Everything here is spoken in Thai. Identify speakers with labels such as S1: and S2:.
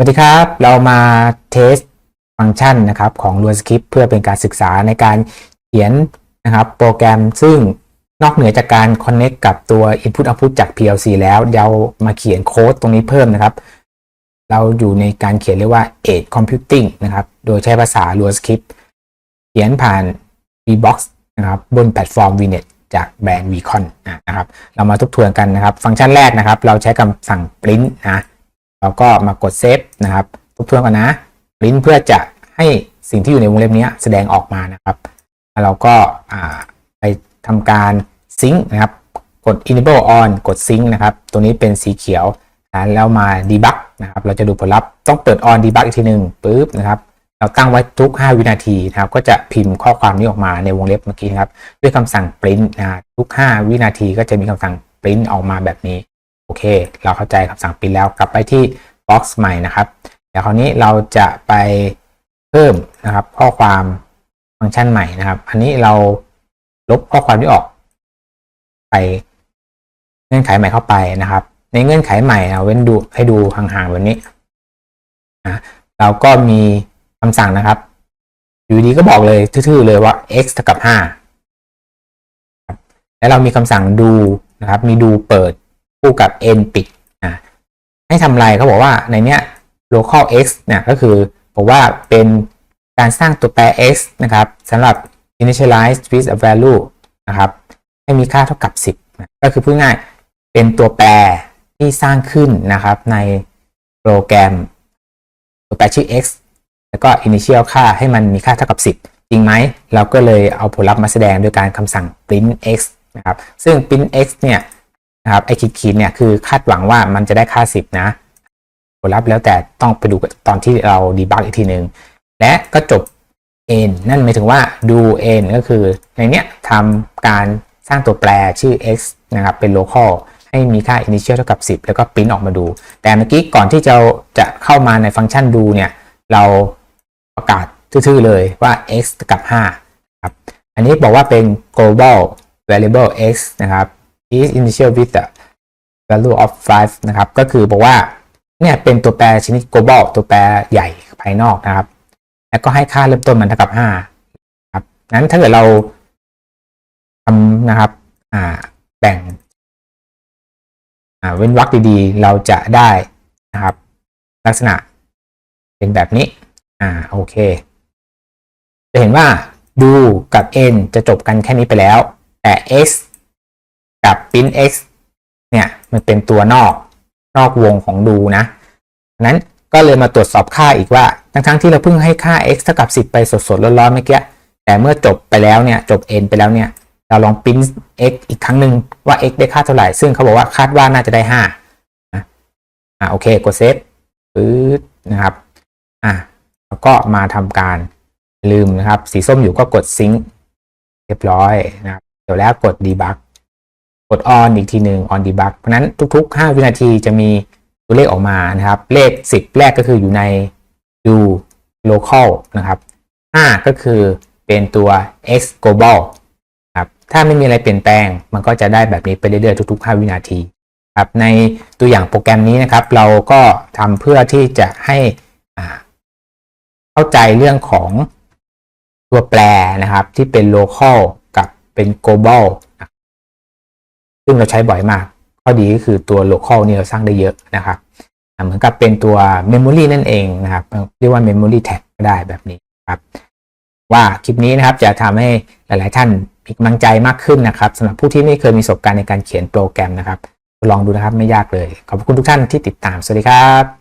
S1: สวัสดีครับ เรามาเทสฟังก์ชันนะครับของ r u n Script เพื่อเป็นการศึกษาในการเขียนนะครับโปรแกรมซึ่งนอกเหนือจากการ Connect กับตัว Input Output จาก PLC แล้วเรามาเขียนโค้ดตรงนี้เพิ่มนะครับ เราอยู่ในการเขียนเรียกว่า Edge Computing นะครับ โดยใช้ภาษา r u n Script เขียนผ่าน VBox นะครับบนแพลตฟอร์ม VNet จากแบรนด์ Vcon นะครับ เรามาทบทวนกันนะครับ ฟังก์ชันแรกนะครับ เราใช้คำสั่ง print นะ เราก็มากดเซฟนะครับทบทวนก่อนนะลิ้นเพื่อจะให้สิ่งที่อยู่ในวงเล็บนี้แสดงออกมานะครับแล้วเราก็ไปทำการซิงค์นะครับ กด enable on กด sync นะครับ ตัวนี้เป็นสีเขียวแล้วมา debug นะครับ เราจะดูผลลัพธ์ต้องเปิด on debug อีกทีหนึ่งปุ๊บนะครับเราตั้งไว้ทุก 5 วินาทีนะครับ ก็จะพิมพ์ข้อความนี้ออกมาในวงเล็บเมื่อกี้ครับ ด้วยคำสั่ง print นะทุก 5 วินาทีก็จะมีคำสั่ง print ออกมาแบบนี้ โอเค เราเข้าใจคำสั่งปริ้นแล้วกลับไปที่ box ใหม่นะครับเดี๋ยวคราวนี้เราจะไปเพิ่มนะครับ ข้อความฟังก์ชันใหม่นะครับ อันนี้เราลบข้อความที่ออก ไปเงื่อนไขใหม่เข้าไปนะครับ ในเงื่อนไขใหม่เราเว้นดูให้ดูห่างๆแบบนี้นะเราก็มีคำสั่งนะครับ อยู่ดีก็บอกเลยทื่อๆเลยว่า x เท่ากับ5แล้วเรามีคำสั่งดูนะครับ มีดูเปิด คู่กับ n ปิดอะให้ทำไรเขาบอกว่าในเนี้ย local x เนี่ยก็คือบอกว่าเป็นการสร้างตัวแปร x นะครับสำหรับ initialize with a value นะครับให้มีค่าเท่ากับ 10นะก็คือพูดง่ายเป็นตัวแปรที่สร้างขึ้นนะครับในโปรแกรมตัวแปรชื่อ x แล้วก็ initial ค่าให้มันมีค่าเท่ากับ 10 จริงไหม เราก็เลยเอาผลลัพธ์มาแสดงโดยการคำสั่ง print x นะครับ ซึ่ง print x เนี่ย นะครับไอขีดๆเนี่ยคือคาดหวังว่ามันจะได้ค่า 10 นะผลลัพธ์แล้วแต่ต้องไปดูตอนที่เราดีบักอีกทีหนึ่งและก็จบ n นั่นหมายถึงว่าดู n ก็คือในเนี้ยทำการสร้างตัวแปรชื่อ x นะครับเป็น local ให้มีค่า initial เท่ากับ 10 แล้วก็ปริ้นออกมาดู แต่เมื่อกี้ก่อนที่จะจะเข้ามาในฟังก์ชันดูเนี่ย เราประกาศทื่อๆเลยว่า x กับ5ครับ อันนี้บอกว่าเป็น global variable x นะครับ is initial with the value of 5 นะครับ ก็คือบอกว่าเนี่ยเป็นตัวแปรชนิด global ตัวแปรใหญ่ภายนอกนะครับ แล้วก็ให้ค่าเริ่มต้นมันเท่ากับ5ครับนั้นถ้าเกิดเราทำนะครับอ่าแบ่งอ่าเว้นวรรคดีๆ เราจะได้นะครับ ลักษณะเป็นแบบนี้อ่าโอเค จะเห็นว่าดูกับ n จะจบกันแค่นี้ไปแล้ว แต่ x กับ print x เนี่ยมันเป็นตัวนอกนอกวงของดูนะนั้นก็เลยมาตรวจสอบค่าอีกว่า ทั้งทั้งที่เราเพิ่งให้ค่า x เท่ากับ 10 ไปสดๆร้อนๆเมื่อกี้แต่เมื่อจบไปแล้วเนี่ยจบ n ไปแล้วเนี่ยเราลองปริ้น x อีกครั้งหนึ่งว่า x ได้ค่าเท่าไหร่ ซึ่งเขาบอกว่าคาดว่าน่าจะได้5นะอ่าโอเคกดเซฟปึ๊ดนะครับอะแล้วก็มาทำการลืมนะครับ สีส้มอยู่ก็กดซิงค์เรียบร้อยนะครับเดี๋ยวแล้วกด debug กด on อีกทีหนึ่ง on debug เพราะนั้นทุก ๆ 5 วินาทีจะมีตัวเลขออกมานะครับ เลข 10 แรกก็คืออยู่ใน do local นะครับ 5 ก็คือเป็นตัว x global ครับถ้าไม่มีอะไรเปลี่ยนแปลง มันก็จะได้แบบนี้ไปเรื่อยๆทุก ๆ 5 วินาทีครับในตัวอย่างโปรแกรมนี้นะครับ เราก็ทำเพื่อที่จะให้เข้าใจเรื่องของตัวแปรนะครับที่เป็น local กับเป็น global ซึ่งเราใช้บ่อยมาก ข้อดีก็คือตัว local นี่เราสร้างได้เยอะนะครับ เหมือนกับเป็นตัว memory นั่นเองนะครับ เรียกว่า memory tag ก็ได้แบบนี้ครับ ว่าคลิปนี้นะครับจะทำให้หลาย ๆ ท่านมีกำลังใจมากขึ้นนะครับสำหรับผู้ที่ไม่เคยมีประสบการณ์ในการเขียนโปรแกรมนะครับ ลองดูนะครับไม่ยากเลย ขอบคุณทุกท่านที่ติดตาม สวัสดีครับ